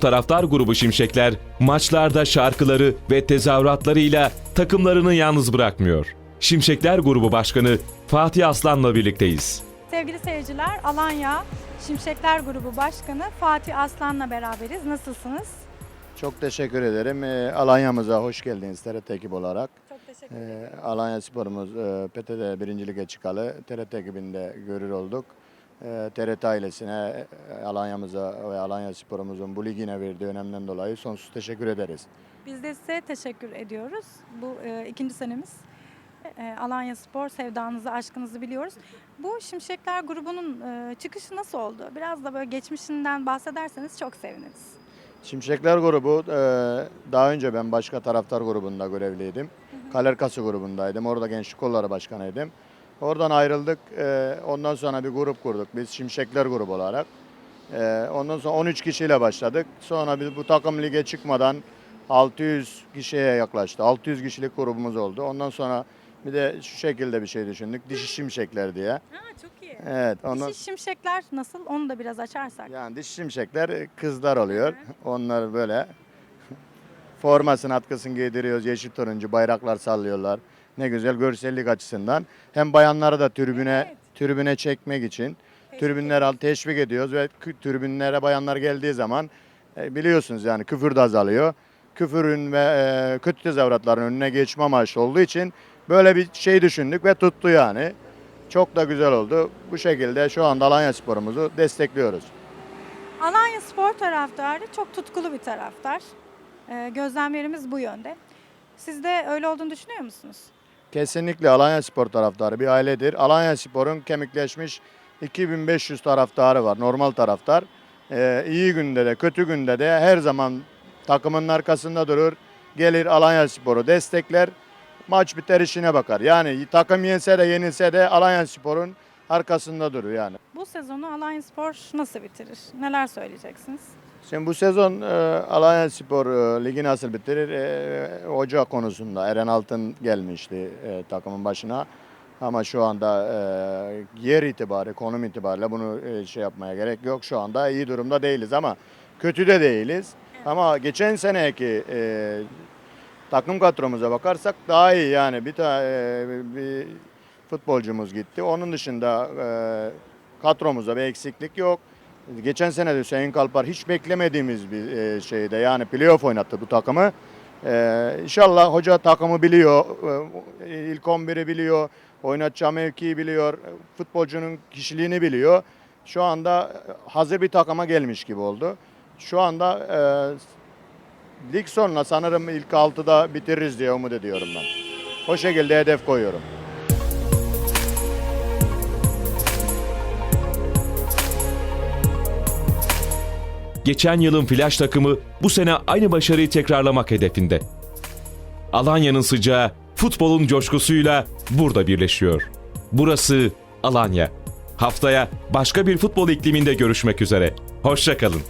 taraftar grubu Şimşekler maçlarda şarkıları ve tezahüratlarıyla takımlarını yalnız bırakmıyor. Şimşekler grubu başkanı Fatih Aslan'la birlikteyiz. Sevgili seyirciler, Alanya Şimşekler Grubu Başkanı Fatih Aslan'la beraberiz. Nasılsınız? Çok teşekkür ederim. Ee, Alanya'mıza hoş geldiniz TRT ekip olarak. Çok teşekkür Ee, Alanya Spor'umuz e, PTT 1. Lige çıkalı TRT ekibinde görür olduk. Ee, TRT ailesine, e, Alanya'mıza ve Alanya Spor'umuzun bu ligine verdiği önemden dolayı sonsuz teşekkür ederiz. Biz de size teşekkür ediyoruz. Bu e, ikinci senemiz. E, Alanya Spor sevdanızı, aşkınızı biliyoruz. Bu Şimşekler grubunun e, çıkışı nasıl oldu? Biraz da böyle geçmişinden bahsederseniz çok seviniriz. Şimşekler grubu e, daha önce ben başka taraftar grubunda görevliydim. Kalerkası grubundaydım. Orada gençlik kolları başkanıydım. Oradan ayrıldık. E, ondan sonra bir grup kurduk. Biz Şimşekler grubu olarak. E, ondan sonra 13 kişiyle başladık. Sonra biz bu takım lige çıkmadan 600 kişiye yaklaştı. 600 kişilik grubumuz oldu. Ondan sonra bir de şu şekilde bir şey düşündük. Dişi Şimşekler diye. Ha, çok iyi. Evet. Ondan Dişi Şimşekler nasıl? Onu da biraz açarsak. yani diş şimşekler kızlar oluyor. Onlar böyle formasını atkısını giydiriyoruz. Yeşil turuncu bayraklar sallıyorlar. Ne güzel görsellik açısından. Hem bayanları da tribüne Evet. tribüne çekmek için tribünler al teşvik ediyoruz ve kü- tribünlere bayanlar geldiği zaman e, biliyorsunuz yani küfür de azalıyor. Küfürün ve e, kötü tezahüratların önüne geçme amaçlı olduğu için böyle bir şey düşündük ve tuttu yani. Çok da güzel oldu. Bu şekilde şu anda Alanya sporumuzu destekliyoruz. Alanya Spor taraftarı çok tutkulu bir taraftar. E, gözlemlerimiz bu yönde. Siz de öyle olduğunu düşünüyor musunuz? Kesinlikle Alanya Spor taraftarı bir ailedir. Alanya Spor'un kemikleşmiş 2500 taraftarı var, normal taraftar. Ee, iyi günde de kötü günde de her zaman takımın arkasında durur. Gelir Alanya Spor'u destekler. Maç biter işine bakar. Yani takım yense de yenilse de Alanya Spor'un arkasında durur yani. Bu sezonu Alanya Spor nasıl bitirir? Neler söyleyeceksiniz? Şimdi bu sezon e, Alanya Spor e, ligi nasıl bitirir? E, hoca konusunda Eren Altın gelmişti e, takımın başına. Ama şu anda e, yer itibari, konum itibariyle bunu e, şey yapmaya gerek yok. Şu anda iyi durumda değiliz ama kötü de değiliz. Ama geçen seneki e, takım kadromuza bakarsak daha iyi yani bir tane bir futbolcumuz gitti. Onun dışında e, kadromuzda bir eksiklik yok. Geçen sene de Hüseyin Kalpar hiç beklemediğimiz bir e, şeyde yani playoff oynattı bu takımı. E, inşallah hoca takımı biliyor, e, ilk 11'i biliyor, oynatacağı mevkiyi biliyor, futbolcunun kişiliğini biliyor. Şu anda hazır bir takıma gelmiş gibi oldu. Şu anda e, lig sonuna sanırım ilk 6'da bitiririz diye umut ediyorum ben. O şekilde hedef koyuyorum. Geçen yılın flash takımı bu sene aynı başarıyı tekrarlamak hedefinde. Alanya'nın sıcağı futbolun coşkusuyla burada birleşiyor. Burası Alanya. Haftaya başka bir futbol ikliminde görüşmek üzere. Hoşçakalın.